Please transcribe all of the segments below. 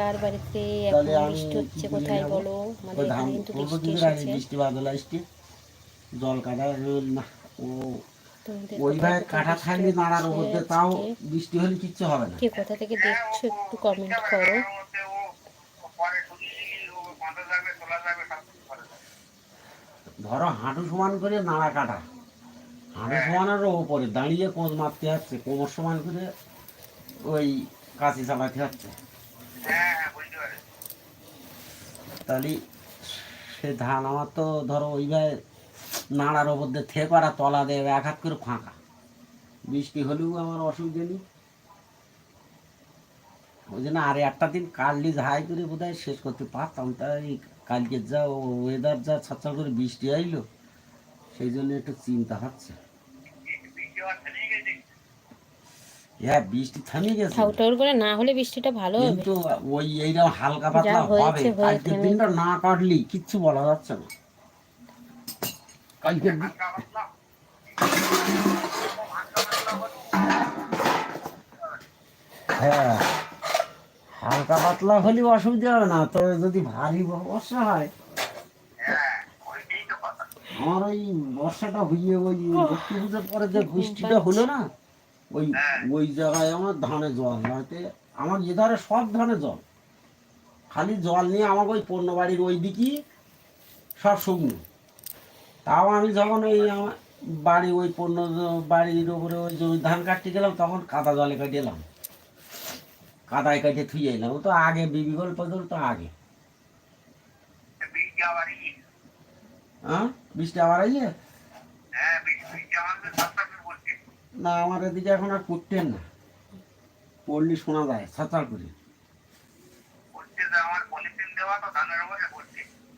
কার বাড়িতে এখন বৃষ্টি হচ্ছে কোথায় বলো? আমাদের এখানে কিন্তু বৃষ্টি এসেছে। বৃষ্টি বাদল আসছে জল কাটা না ও ওইভাবে কাটা থাকলে নাড়ার হচ্ছে। মধ্যে তাও বৃষ্টি হলে কিচ্ছু হবে না। কে কোথা থেকে দেখছ? একটু কমেন্ট করো। ধরো হাঁটু সমান করে নাড়া কাটা। হাঁটু সমানেরও ওপরে। দাঁড়িয়ে কোঁচ মারতে হচ্ছে কোমর সমান করে ওই কাঁচি চালাতে হচ্ছে তাহলে সে ধান আমার তো ধরো ওইভাবে নাড়ার ওপর দিয়ে থে করা তলা দেবে এক হাত করে ফাঁকা। বৃষ্টি হলেও আমার অসুবিধা নেই। ওই জন্য আরে একটা দিন কাললি হাই করে বোধ শেষ করতে পারতাম। তাই কালকে যা ওয়েদার যা ছাড়ছাড় করে বৃষ্টি আইলো, সেই জন্য একটু চিন্তা হচ্ছে। হ্যাঁ বৃষ্টি থামিয়ে গেছে। ঠাউর করে না হলে বৃষ্টিটা ভালো হবে। কিন্তু ওই এইরকম হালকা পাতলা হবে। আজকের দিনটা না কাটলি কিচ্ছু বলা যাচ্ছে না। হ্যাঁ হালকা পাতলা হলেও অসুবিধা হবে না। তবে যদি ভারী বর্ষা হয় আমার ওই বর্ষাটা হইয়ে ওই লক্ষ্মী পুজোর পরে যে বৃষ্টিটা হলো না ওই ওই জায়গায় আমার ধানে জল নয়তে আমার এধারে সব ধানে জল। খালি জল নিয়ে আমাকে ওই পণ্য বাড়ির ওই দিকই সব শুকনো। তাও আমি যখন ওই আমার বাড়ি ওই পণ্য বাড়ির উপরে ওই জমি ধান কাটতে গেলাম তখন কাদা জলে কেটে এলাম। কাদায় কেটে থুয়ে এলাম। ও তো আগে বিবি গল্প তো আগে। হ্যাঁ বৃষ্টি আবার আইয়ে না আমার এদিকে এখন আর করতেন না। পড়লি শোনা যায় ছাতাল করে।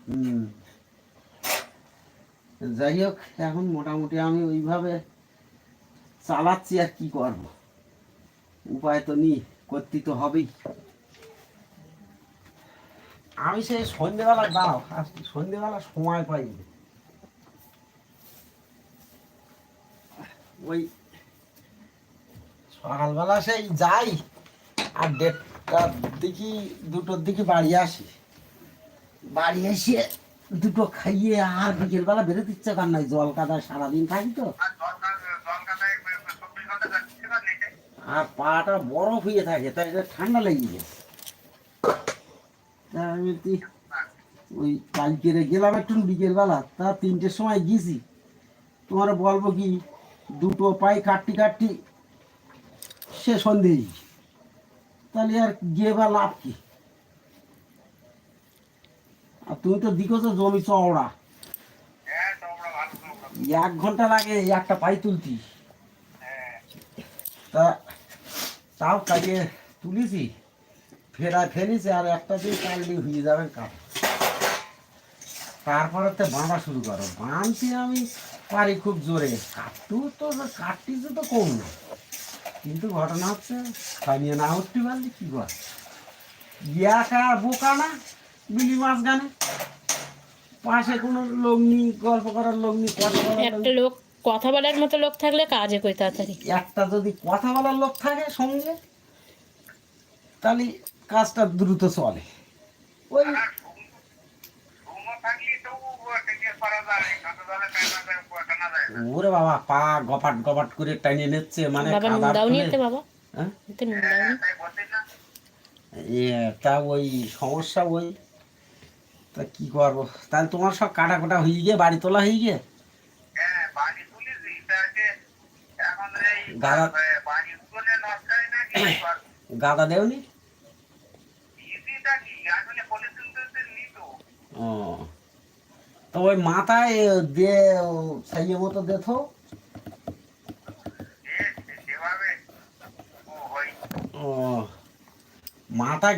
হুম। যাই হোক এখন মোটামুটি আমি ওইভাবে চালাচ্ছি আর কি করব। উপায় তো নি করতে তো হবেই। আমি সেই সন্ধ্যেবেলা আজকে সন্ধ্যেবেলা সময় পাইনি। ওই সকালবেলা সেই যাই আর দেড়টার দিকে, দুটোর দিকে বাড়ি আসি। বাড়ি এসে দুটো খাইয়ে আর বিকেলবেলা বেরোতে ইচ্ছে কর নাই জল কাদায় সারাদিন থাকি তো। আর পাটা বরফ হয়ে থাকে, তাই ঠান্ডা লেগে গেছে। আমি ওই কালকে গেলাম একটু বিকেলবেলা, তা তিনটের সময় গেছি। তোমার বলব কি, দুটো পাই কাটটি কাটটি সে সন্দেহ। তাহলে আর গিয়ে বা লাভ কি? আর তুমি তো দিকো তো জমি চওড়া। এক ঘণ্টা লাগে একটা পাই তুলতি। তা তাও কাজে তুলিছি, ফেরা ফেলিছে, আর একটা দিন কালদি হয়ে যাবে কাজ তারপরে তো বাঁধা শুরু করো। বাঁধতে আমি পারি খুব জোরে। কাটটু তো কাটটিছে তো কম না। কিন্তু ঘটনা হচ্ছে স্থানীয় না উঠতে পারলে কি কর? ইয়াকা বোকা না বিলি মাছ গানে? পাশে কোনো লোক নেই গল্প করার লোক নেই কথা একটা লোক কথা বলার মতো লোক থাকলে কাজে কই তাড়াতাড়ি? একটা যদি কথা বলার লোক থাকে সঙ্গে তাহলে কাজটা দ্রুত চলে। ওরে বাবা পা গপাট গপাট করে টানিয়ে নিচ্ছে মানে হ্যাঁ? তা ওই সমস্যা ওই। তা কি করব? তাহলে তোমার সব কাটা কোটা হয়ে গিয়ে বাড়ি তোলা হয়ে গিয়ে? গাদা গাদা দেওনি? ও। তো ওই মাথায় দিয়ে সাইয়ে মতো দেখো। মাথায়